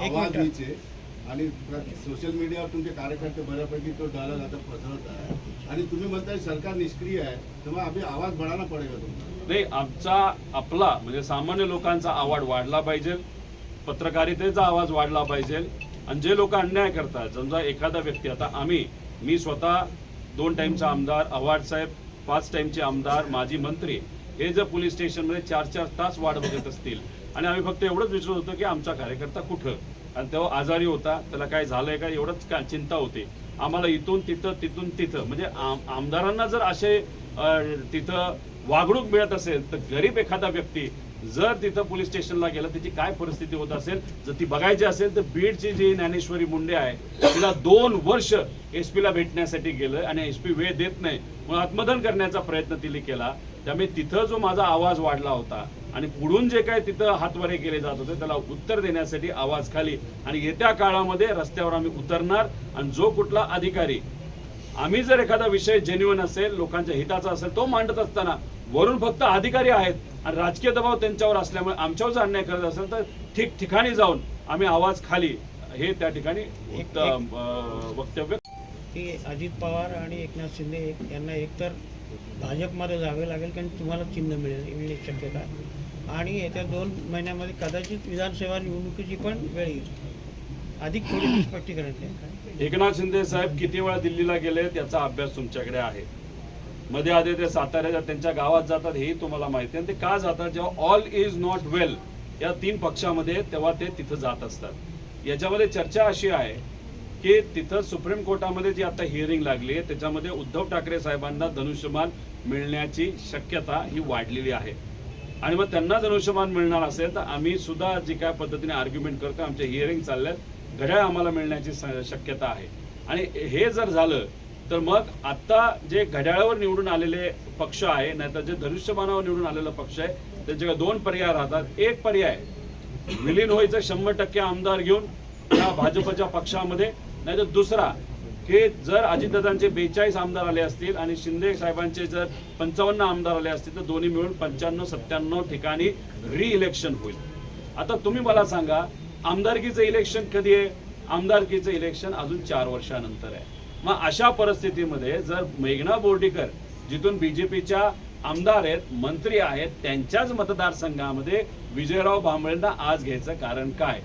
एक आवाज. नीचे आणि सोशल मीडियावर तुमचे कार्यकर्ते बऱ्यापैकी तो डायलॉग आता पसरत आहे. आणि तुम्ही म्हणताय सरकार निष्क्रिय आहे. तेव्हा अभि आवाज बढ़ाना पडेगा तुमचा? नाही आमचा आपला म्हणजे सामान्य लोकांचा आवाज वाढला पाहिजे. पत्रकारितेचा आवाज वाढला पाहिजे. आणि जे लोक अन्याय करतात समजा एखादा व्यक्ती आता आम्ही मी स्वतः दोन टाईमचा आमदार आव्हाड साहेब पाच टाईमचे आमदार माजी मंत्री हे जर पोलीस स्टेशनमध्ये चार चार तास वाट बघत असतील आणि आम्ही फक्त एवढंच विचारत होतो की आमचा कार्यकर्ता कुठं? आणि तेव्हा आजारी होता त्याला काय झालंय का एवढंच का चिंता होती. आम्हाला इथून तिथं तिथून तिथं म्हणजे आम- आमदारांना जर असे तिथं वागणूक मिळत असेल तर गरीब एखादा व्यक्ती जर तिथं पोलीस स्टेशनला गेला त्याची काय परिस्थिती होत असेल? जर ती बघायची असेल तर बीडची जी ज्ञानेश्वरी मुंडे आहे तिला दोन वर्ष एस ला भेटण्यासाठी गेलं आणि एस पी वेळ देत नाही. म्हणून आत्मदन करण्याचा प्रयत्न तिने केला. त्यामुळे तिथं जो माझा आवाज वाढला होता आणि पुढून जे काय तिथं हातवारे केले जात होते त्याला उत्तर देण्यासाठी आवाज खाली. आणि येत्या काळामध्ये रस्त्यावर आम्ही उतरणार आणि जो कुठला अधिकारी आम्ही जर एखादा विषय जेन्युअन असेल लोकांच्या हिताचा असेल तो मांडत असताना वरून फक्त अधिकारी आहेत आणि राजकीय दबाव त्यांच्यावर असल्यामुळे आमच्यावर जर अन्याय करत असेल तर ठिकठिकाणी जाऊन आम्ही आवाज खाली. हे त्या ठिकाणी वक्तव्य. की अजित पवार आणि एकनाथ शिंदे यांना एकतर भाजपमध्ये जावे लागेल कारण तुम्हाला चिन्ह मिळेल एवढी शक्यता. आणि येत्या दोन महिन्यामध्ये कदाचित विधानसभा निवडणुकीची पण वेळ येईल. अधिक थोडी स्पष्टीकरण एकनाथ शिंदे साहेब किती वेळा दिल्लीला गेले त्याचा अभ्यास तुमच्याकडे आहे. मध्ये आधी ते साताऱ्याच्या त्यांच्या गावात जातात हेही तुम्हाला माहिती आहे. ते का जातात? जेव्हा ऑल इज नॉट वेल या तीन पक्षामध्ये तेव्हा ते तिथं जात असतात. याच्यामध्ये चर्चा अशी आहे की तिथं सुप्रीम कोर्टामध्ये जी आता हिअरिंग लागली आहे त्याच्यामध्ये उद्धव ठाकरे साहेबांना धनुष्यमान मिळण्याची शक्यता ही वाढलेली आहे. आणि मग त्यांना धनुष्यमान मिळणार असेल तर आम्ही सुद्धा जी काय पद्धतीने आर्ग्युमेंट करतो आमच्या हिअरिंग चालल्यात घड्याळ आम्हाला मिळण्याची शक्यता आहे. आणि हे जर झालं तर मग आता जे घड्याळावर निवडून आलेले पक्ष आहे नाहीतर जे धनुष्यबाणावर निवडून आलेला पक्ष आहे त्याच्याकडे दोन पर्याय राहतात. एक पर्याय विलीन व्हायचं शंभर टक्के आमदार घेऊन त्या भाजपच्या पक्षामध्ये नाहीतर दुसरा की जर अजितदादांचे बेचाळीस आमदार आले असतील आणि शिंदे साहेबांचे जर पंचावन्न आमदार आले असतील तर दोन्ही मिळून पंच्याण्णव सत्त्याण्णव ठिकाणी री इलेक्शन होईल. आता तुम्ही मला सांगा आमदारकीचं इलेक्शन कधी आहे? आमदारकीचं इलेक्शन अजून चार वर्षानंतर आहे. मग अशा परिस्थितीमध्ये जर मेघना बोर्डीकर जिथून बीजेपीच्या आमदार आहेत मंत्री आहेत त्यांच्याच मतदारसंघामध्ये विजयराव भांबळेंना आज घ्यायचं कारण काय?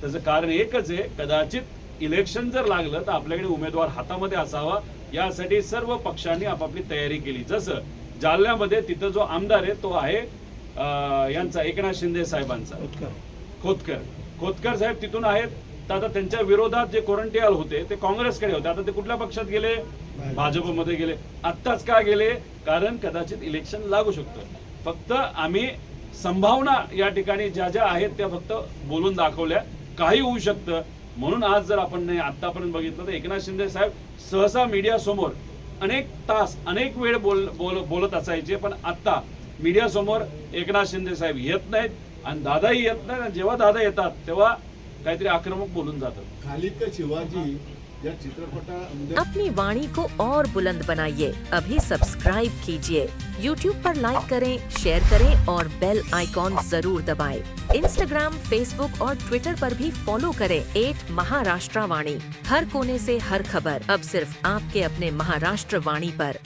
त्याचं कारण एकच आहे कदाचित इलेक्शन जर लागलं तर आपल्याकडे उमेदवार हातामध्ये असावा. यासाठी सर्व पक्षांनी आपापली तयारी केली. जसं जालन्यामध्ये तिथं जो आमदार आहे तो आहे यांचा एकनाथ शिंदे साहेबांचा. खोतकर. खोतकर. साहेब तिथून आहेत. तर आता त्यांच्या विरोधात जे कोरंटियाल होते ते काँग्रेसकडे होते. आता ते कुठल्या पक्षात गेले? भाजपमध्ये गेले. आत्ताच का गेले? कारण कदाचित इलेक्शन लागू शकतं. फक्त आम्ही संभावना या ठिकाणी ज्या ज्या आहेत त्या फक्त बोलून दाखवल्या. काही होऊ शकतं. म्हणून आज जर आपण नाही आतापर्यंत बघितलं तर एकनाथ शिंदे साहेब सहसा मीडिया समोर अनेक तास अनेक वेळ बोल बोल बोलत असायचे पण आत्ता मीडिया समोर एकनाथ शिंदे साहेब येत नाहीत आणि दादाही येत नाहीत. आणि जेव्हा दादा येतात तेव्हा काहीतरी आक्रमक बोलून जातात. खालीद शिवाजी अपनी वाणी को और बुलंद बनाइए। अभी सब्सक्राइब कीजिए। YouTube पर लाइक करें शेयर करें और बेल आइकॉन ज़रूर दबाएँ। Instagram, Facebook और Twitter पर भी फॉलो करें। एट महाराष्ट्र वाणी हर कोने से हर खबर। अब सिर्फ़ आपके अपने महाराष्ट्र वाणी पर।